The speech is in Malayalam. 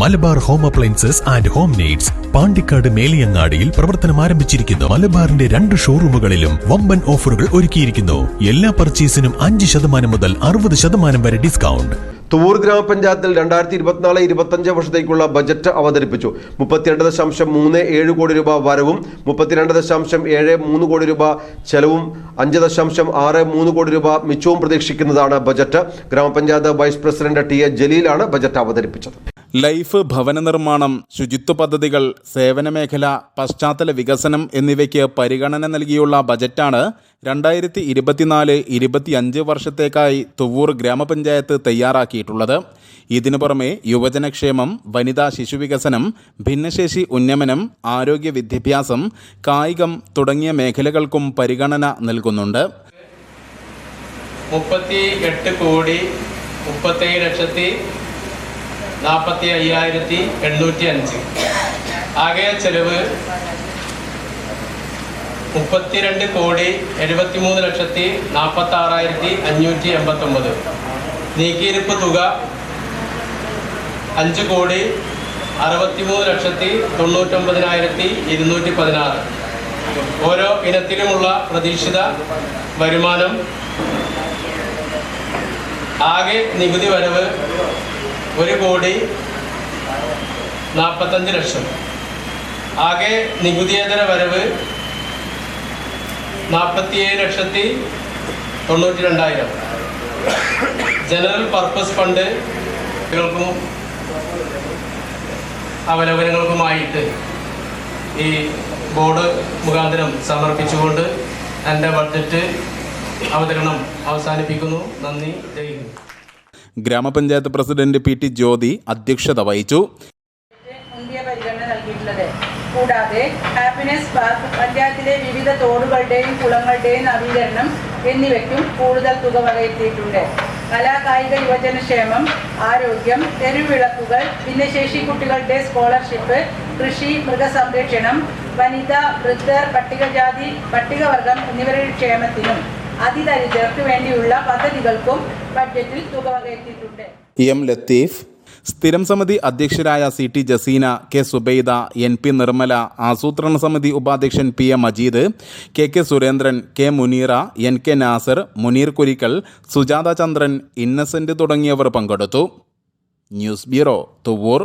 Malabar home appliances and home needs Pandikkad മേലിയങ്ങാടിയിൽ പ്രവർത്തനം ആരംഭിച്ചിരിക്കുന്നു. മലബാറിന്റെ രണ്ട് ഷോറൂമുകളിലും വമ്പൻ ഓഫറുകൾ ഒരുക്കിയിരിക്കുന്നു. എല്ലാ പർച്ചേസിനും അഞ്ച് ശതമാനം മുതൽ അറുപത് ശതമാനം വരെ ഡിസ്കൗണ്ട്. തുവൂർ ഗ്രാമപഞ്ചായത്തിൽ രണ്ടായിരത്തി ഇരുപത്തിനാല് ഇരുപത്തഞ്ച് വർഷത്തേക്കുള്ള ബജറ്റ് അവതരിപ്പിച്ചു. മുപ്പത്തിരണ്ട് ദശാംശം മൂന്ന് ഏഴ് കോടി രൂപ വരവും മുപ്പത്തിരണ്ട് ദശാംശം ഏഴ് മൂന്ന് കോടി രൂപ ചെലവും അഞ്ച് ദശാംശം ആറ് മൂന്ന് കോടി രൂപ മിച്ചവും പ്രതീക്ഷിക്കുന്നതാണ് ബജറ്റ്. ഗ്രാമപഞ്ചായത്ത് വൈസ് പ്രസിഡന്റ് ടി എ ജലീലാണ് ബജറ്റ് അവതരിപ്പിച്ചത്. ലൈഫ് ഭവന നിർമ്മാണം ശുചിത്വ പദ്ധതികൾ സേവന മേഖല പശ്ചാത്തല വികസനം എന്നിവയ്ക്ക് പരിഗണന നൽകിയുള്ള ബജറ്റാണ് രണ്ടായിരത്തി ഇരുപത്തിനാല് ഇരുപത്തിയഞ്ച് വർഷത്തേക്കായി തുവൂർ ഗ്രാമപഞ്ചായത്ത് തയ്യാറാക്കിയിട്ടുള്ളത്. ഇതിനു പുറമെ യുവജനക്ഷേമം വനിതാ ശിശുവികസനം ഭിന്നശേഷി ഉന്നമനം ആരോഗ്യ വിദ്യാഭ്യാസം കായികം തുടങ്ങിയ മേഖലകൾക്കും പരിഗണന നൽകുന്നുണ്ട്. മുപ്പത്തി എട്ട് കോടി മുപ്പത്തേഴ് ലക്ഷത്തി നാൽപ്പത്തി അയ്യായിരത്തി എണ്ണൂറ്റി അഞ്ച് ആകെ ചെലവ് മുപ്പത്തിരണ്ട് കോടി എഴുപത്തിമൂന്ന് ലക്ഷത്തി നാൽപ്പത്തി ആറായിരത്തി അഞ്ഞൂറ്റി എൺപത്തൊമ്പത്. നീക്കിയിരിപ്പ് തുക അഞ്ച് കോടി അറുപത്തിമൂന്ന് ലക്ഷത്തി തൊണ്ണൂറ്റൊമ്പതിനായിരത്തി ഇരുന്നൂറ്റി പതിനാറ്. ഓരോ ഇനത്തിലുമുള്ള പ്രതീക്ഷിത വരുമാനം. ആകെ നികുതി വരവ് ഒരു കോടി നാൽപ്പത്തഞ്ച് ലക്ഷം. ആകെ നികുതിയേതര വരവ് നാൽപ്പത്തിയേഴ് ലക്ഷത്തി തൊണ്ണൂറ്റി രണ്ടായിരം ജനറൽ പർപ്പസ് ഫണ്ട് കൾക്കും അവലോകനങ്ങൾക്കുമായിട്ട് ഈ ബോർഡ് മുഖാന്തരം സമർപ്പിച്ചുകൊണ്ട് എന്റെ ബഡ്ജറ്റ് അവതരണം അവസാനിപ്പിക്കുന്നു. നന്ദി. ജയ് ഗ്രാമപഞ്ചായത്ത് പ്രസിഡന്റ് പി ടി ജ്യോതി അധ്യക്ഷത വഹിച്ചു. കൂടാതെ ഹാപ്പിനെസ് പാർക്ക് പഞ്ചായത്തിലെ വിവിധ തോടുകളുടെയും കുളങ്ങളുടെയും നവീകരണം എന്നിവയ്ക്കും കൂടുതൽ തുക വകയെത്തിയിട്ടുണ്ട് കലാകായിക യുവജനക്ഷേമം ആരോഗ്യം തെരുവിളക്കുകൾ ഭിന്നശേഷി കുട്ടികളുടെ സ്കോളർഷിപ്പ് കൃഷി മൃഗസംരക്ഷണം വനിത വൃദ്ധർ പട്ടികജാതി പട്ടികവർഗം എന്നിവരുടെ ക്ഷേമത്തിനും അതിദരിദ്രർക്ക് വേണ്ടിയുള്ള പദ്ധതികൾക്കും ബഡ്ജറ്റിൽ തുക വകയെത്തിയിട്ടുണ്ട് എം ലത്തീഫ് സ്ഥിരം സമിതി അധ്യക്ഷരായ C T Jaseena K Subaida N P Nirmala ആസൂത്രണ സമിതി ഉപാധ്യക്ഷൻ P A Majeed K K Surendran K Muneera N K Nasar Muneer Kurikkal Sujatha Chandran Innocent തുടങ്ങിയവർ പങ്കെടുത്തു. News bureau Thuvvur.